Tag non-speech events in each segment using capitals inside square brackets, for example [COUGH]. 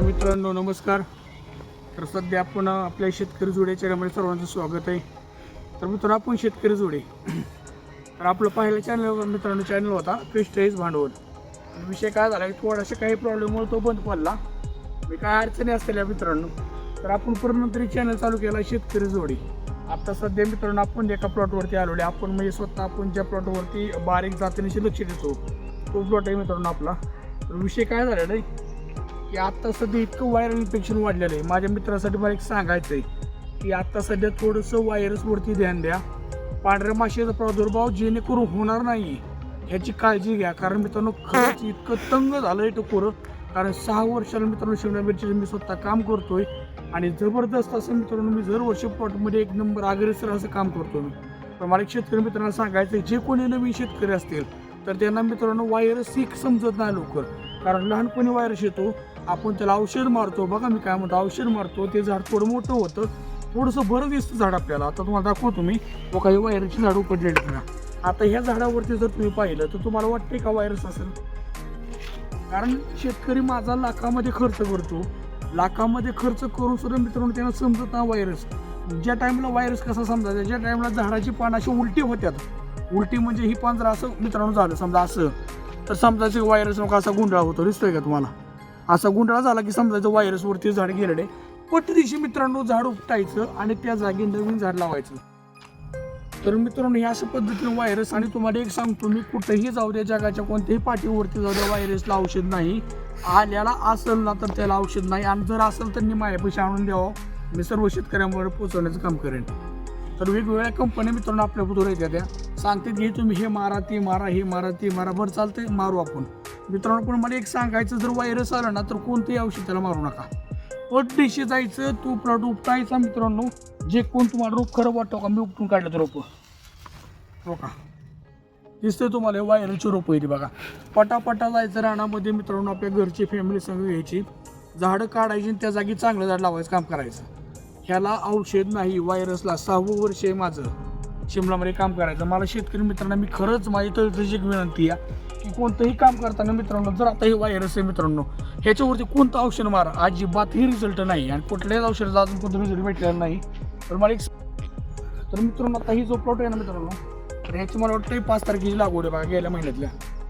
मित्रांनो नमस्कार. तर सध्या आपण आपल्या शेतकरी जोड्याच्या रमणे सर्वांचं स्वागत आहे. तर मित्रांनो आपण शेतकरी जोडे. तर आपलं पहिल्या चॅनल मित्रांनो चॅनल होता क्रिस्टाईज भांडवल. विषय काय झाला की थोडासे काही प्रॉब्लेममुळे तो बंद पडला. मी काय अडचणी असलेल्या मित्रांनो तर आपण पूर्ण तरी चॅनल चालू केला शेतकरी जोडी. आता सध्या मित्रांनो आपण एका प्लॉटवरती आलेलो आहे. आपण म्हणजे स्वतः आपण ज्या प्लॉटवरती बारीक जातीनेशी लक्ष देतो तो प्लॉट आहे मित्रांनो आपला. तर विषय काय झाला नाही की आत्ता सध्या इतकं व्हायरल इन्फेक्शन वाढलेलं आहे. माझ्या मित्रासाठी मला एक सांगायचं आहे की आत्ता सध्या थोडंसं व्हायरसवरती ध्यान द्या. पांढऱ्या माशीचा प्रादुर्भाव जेणेकरून होणार नाही. ह्याची काळजी घ्या. कारण मित्रांनो खरंच इतकं तंग झालं आहे टकोरं कारण सहा वर्षाला मित्रांनो शिमला मिरची मी स्वतः काम करतोय. आणि जबरदस्त असं मित्रांनो मी दरवर्षी प्लॉटमध्ये एक नंबर अग्रेसर असं काम करतो मी. पण मला एक शेतकरी मित्रांना सांगायचं आहे, जे कोणी नवीन शेतकरी असतील तर त्यांना मित्रांनो वायरस एक समजत नाही लवकर. कारण लहानपणी व्हायरस येतो आपण त्याला औषध मारतो. बघा मी काय म्हणतो औषध मारतो. ते झाड थोडं मोठं होतं. थोडंसं बरं दिसतं झाड आपल्याला. आता तुम्हाला दाखवतो मी. व काही वायरची झाड उपडलेली ना आता ह्या झाडावरती जर तुम्ही पाहिलं तर तुम्हाला वाटते का व्हायरस असेल? कारण शेतकरी माझा लाखामध्ये खर्च करतो. लाखामध्ये खर्च करून सुद्धा मित्रांनो त्यांना समजत ना व्हायरस ज्या टाईमला व्हायरस कसा समजायचा? ज्या टाईमला झाडाची पानं अशी उलटी होत्यात. उलटी म्हणजे ही पांजरा असं मित्रांनो झालं समजा असं तर समजायचं व्हायरस नका असा गुंडाळा होतो. दिसतोय का तुम्हाला? असा गुंडाळा झाला की समजायचं व्हायरसवरती झाड गेलेले आहे दिवशी मित्रांनो झाड उपटायचं आणि त्या जागी नवीन झाड लावायचं. तर मित्रांनो ह्या अशा पद्धतीने व्हायरस आणि तुम्हाला एक सांगतो मी कुठेही जाऊ द्या जगाच्या कोणत्याही पाठीवरती जाऊ द्या व्हायरसला औषध नाही. आल्याला असेल ना तर त्याला औषध नाही आणि जर असेल तर माझ्या पैसे आणून द्यावं. मी सर्व शेतकऱ्यांवर पोचवण्याचं काम करेन. तर वेगवेगळ्या कंपन्या मित्रांनो आपल्या बुधवर येत्या त्या. सांगते की तुम्ही हे मारा ते मारा हे मारा ते मारा. बरं चालतंय मारू आपण. मित्रांनो पण मला एक सांगायचं जर व्हायरस आला ना तर कोणतंही औषध त्याला मारू नका. पट दिशी जायचं तू प्लॉट उपटायचा मित्रांनो. जे कोण तुम्हाला रोप खरं वाटतो का मी उपटून काढलं तर रोपं. हो का? दिसतं तुम्हाला व्हायरलची रोपं येते बघा. पटापटा जायचं रानामध्ये मित्रांनो आपल्या घरची फॅमिली संग घ्यायची. झाडं काढायची आणि त्या जागी चांगलं झाड लावायचं काम करायचं. ह्याला औषध नाही व्हायरसला सहावं वर्ष आहे माझं. शिमलामध्ये काम करायचं. मला शेतकरी मित्रांना मी खरंच माझी तळतळीची एक विनंती आहे. की कोणतंही काम करताना मित्रांनो जर आता हे व्हायरस आहे मित्रांनो ह्याच्यावरती कोणतं औषध मारा? अजिबातही रिझल्ट नाही आणि कुठल्याच औषधाचा अजून कोणतं रिझल्ट भेटलेला नाही. तर मला एक तर मित्रांनो आता ही जो प्लॉट आहे ना मित्रांनो तर ह्याची मला वाटतं पाच तारखेची लागवड आहे बघा गेल्या महिन्यातल्या.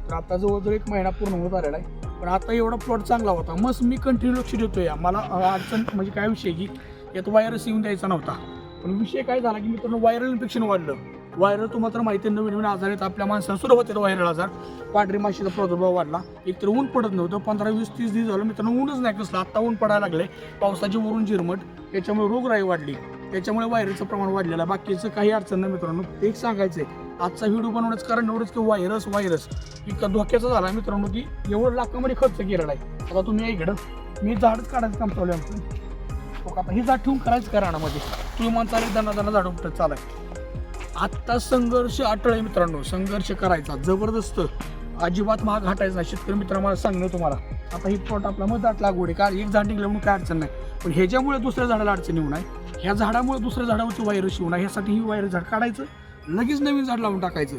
तर आता जवळजवळ एक महिना पूर्ण होत आलेला आहे. पण आता एवढा प्लॉट चांगला होता. मस्त मी कंटिन्यू लक्ष देतो या मला अडचण म्हणजे काय विषय की यात व्हायरस येऊन द्यायचा नव्हता. पण विषय काय झाला की मित्रांनो व्हायरल इन्फेक्शन वाढलं. व्हायरल तुम्हाला तर माहिती आहे नवीन नवीन आजार आहेत. आपल्या माणसाला सुरू होते व्हायरल आजार. पांढरी माशीचा प्रादुर्भाव वाढला. एकतर ऊन पडत नव्हतं पंधरा वीस तीस दिवस झालं. मित्रांनो ऊनच नाही कसलं. आत्ता ऊन पडायला लागले. पावसाची वरून जिरमट त्याच्यामुळे रोगराई वाढली. त्याच्यामुळे व्हायरलचं प्रमाण वाढलेलं आहे. बाकीचं काही अडचण नाही मित्रांनो. एक सांगायचं आहे आजचा व्हिडिओ बनवण्याचं कारण एवढंच की व्हायरस व्हायरस. इतका धोक्याचा झाला मित्रांनो की एवढं लाखामध्ये खर्च केलेला आहे. आता तुम्ही इकडं. मी झाडच काढायचं काम चालू आहे. का? आता ही झाड ठेवून करायचं का रानामध्ये? तुम्ही माणसाला दाना दाना झाड उपटत चालाय आत्ता संघर्ष अटळ आहे मित्रांनो. संघर्ष करायचा जबरदस्त. अजिबात महाग हटायचा नाही. शेतकरी मित्र मला सांगणं तुम्हाला. आता ही प्लॉट आपला मग दाट लागवड आहे. का एक झाड निघलं म्हणून काय अडचण नाही. पण ह्याच्यामुळे दुसऱ्या झाडाला अडचण येऊ नये. ह्या झाडामुळे दुसऱ्या झाडावरची व्हायरस येऊ नये. ह्यासाठी ही व्हायरस झाड काढायचं. लगेच नवीन झाड लावून टाकायचं.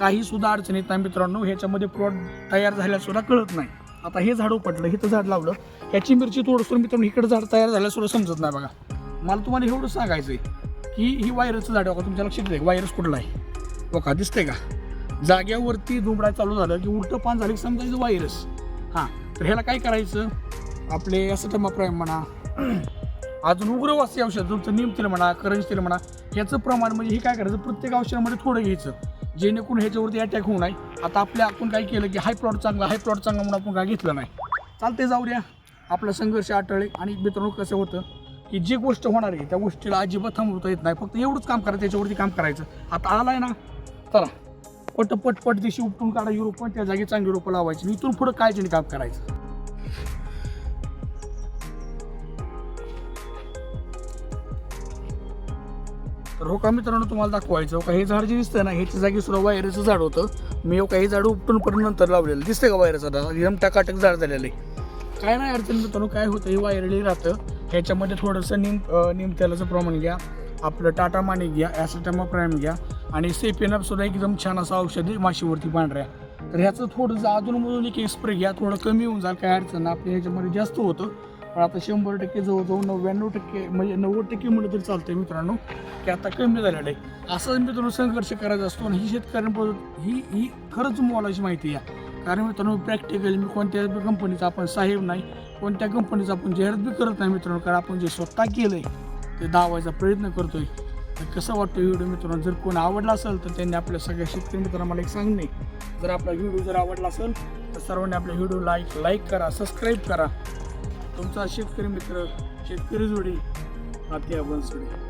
काही सुद्धा अडचण येत नाही मित्रांनो. ह्याच्यामध्ये प्लॉट तयार झाल्या सुद्धा कळत नाही. आता हे झाड उपटलं हे तर झाड लावलं. ह्याची मिरची तोडसून मित्रांनो इकडे झाड तयार झाल्या सुद्धा समजत नाही बघा. मला तुम्हाला एवढं सांगायचं आहे की ही वायरसचं झाड बघा तुमच्या लक्षात येते वायरस कुठला आहे? बघा दिसतंय का? जाग्यावरती दुमडा चालू झालं की उलटं पान झालं की समजायचं व्हायरस. हां तर ह्याला काय करायचं? आपले असं प्राईम म्हणा [CLEARS THROAT] अजून उग्रवासी औषध तुमचं निम तेल म्हणा करंज तेल म्हणा ह्याचं प्रमाण म्हणजे हे काय करायचं? प्रत्येक औषधामध्ये थोडं घ्यायचं. जेणेकरून ह्याच्यावरती अटॅक होऊ नये. आता आपल्या आपण काय केलं की हाय प्लॉट चांगला हाय प्लॉट चांगला म्हणून आपण काय घेतलं नाही. चालते जाऊ द्या आपला संघर्ष आटळे आणि मित्रांनो कसं होतं? की जी गोष्ट होणार आहे त्या गोष्टीला अजिबात थांबवता येत नाही. फक्त एवढंच काम करायचं त्याच्यावरती काम करायचं. आता आलाय ना चला. पट पट पट दिशी उपटून काढा रोपं त्या जागी चांगली रोपं लावायची. इथून पुढं काळजीने काम करायचं? तर हो का मित्रांनो तुम्हाला दाखवायचं हो का? हे झाड जे दिसतं ना ह्याच्या जागी सुद्धा वायरचं झाड होतं. मी हो काही झाड उपटून पडून नंतर लावलेलं. दिसतंय का वायरचं झाड एकदम टकाटक झाड झालेलं आहे. काय नाही अडचण मित्रांनो काय होतं हे वायरली राहतं. ह्याच्यामध्ये थोडंसं निम निमतेलाचं निम तेलाचं प्रमाण घ्या. आपलं टाटा माणी घ्या ॲसिटमा प्राईम घ्या. आणि सेपेनपसुद्धा एकदम छान असं औषध आहे माशीवरती पांढऱ्या. तर ह्याचं थोडंसं अजूनमधून एक स्प्रे घ्या. थोडं कमी होऊन जाईल काय अडचण आपल्या ह्याच्यामध्ये जास्त होतं. पण आता शंभर टक्के जवळजवळ नव्याण्णव टक्के म्हणजे नव्वद टक्के म्हणलं तरी चालतंय मित्रांनो की आता कमी झालेलं आहे. असाच मित्रांनो संघर्ष करायचा असतो आणि ही शेतकऱ्यांबद्दल ही ही खरंच मोलाची माहिती आहे. कारण मित्रांनो प्रॅक्टिकल मी कोणत्या कंपनीचा आपण साहेब नाही कोणत्या कंपनीचा आपण जाहिरात बी करत नाही मित्रांनो कारण आपण जे स्वतः केलं आहे ते दावायचा प्रयत्न करतोय. तर कसं वाटतं व्हिडिओ मित्रांनो जर कोण आवडला असेल तर त्यांनी आपल्या सगळ्या शेतकरी मित्रांना मला एक सांगणे जर आपला व्हिडिओ जर आवडला असेल तर सर्वांनी आपला व्हिडिओ लाईक लाईक करा सबस्क्राईब करा. तुमचा शेतकरी मित्र शेतकरी जोडी आत्या बनसोडे.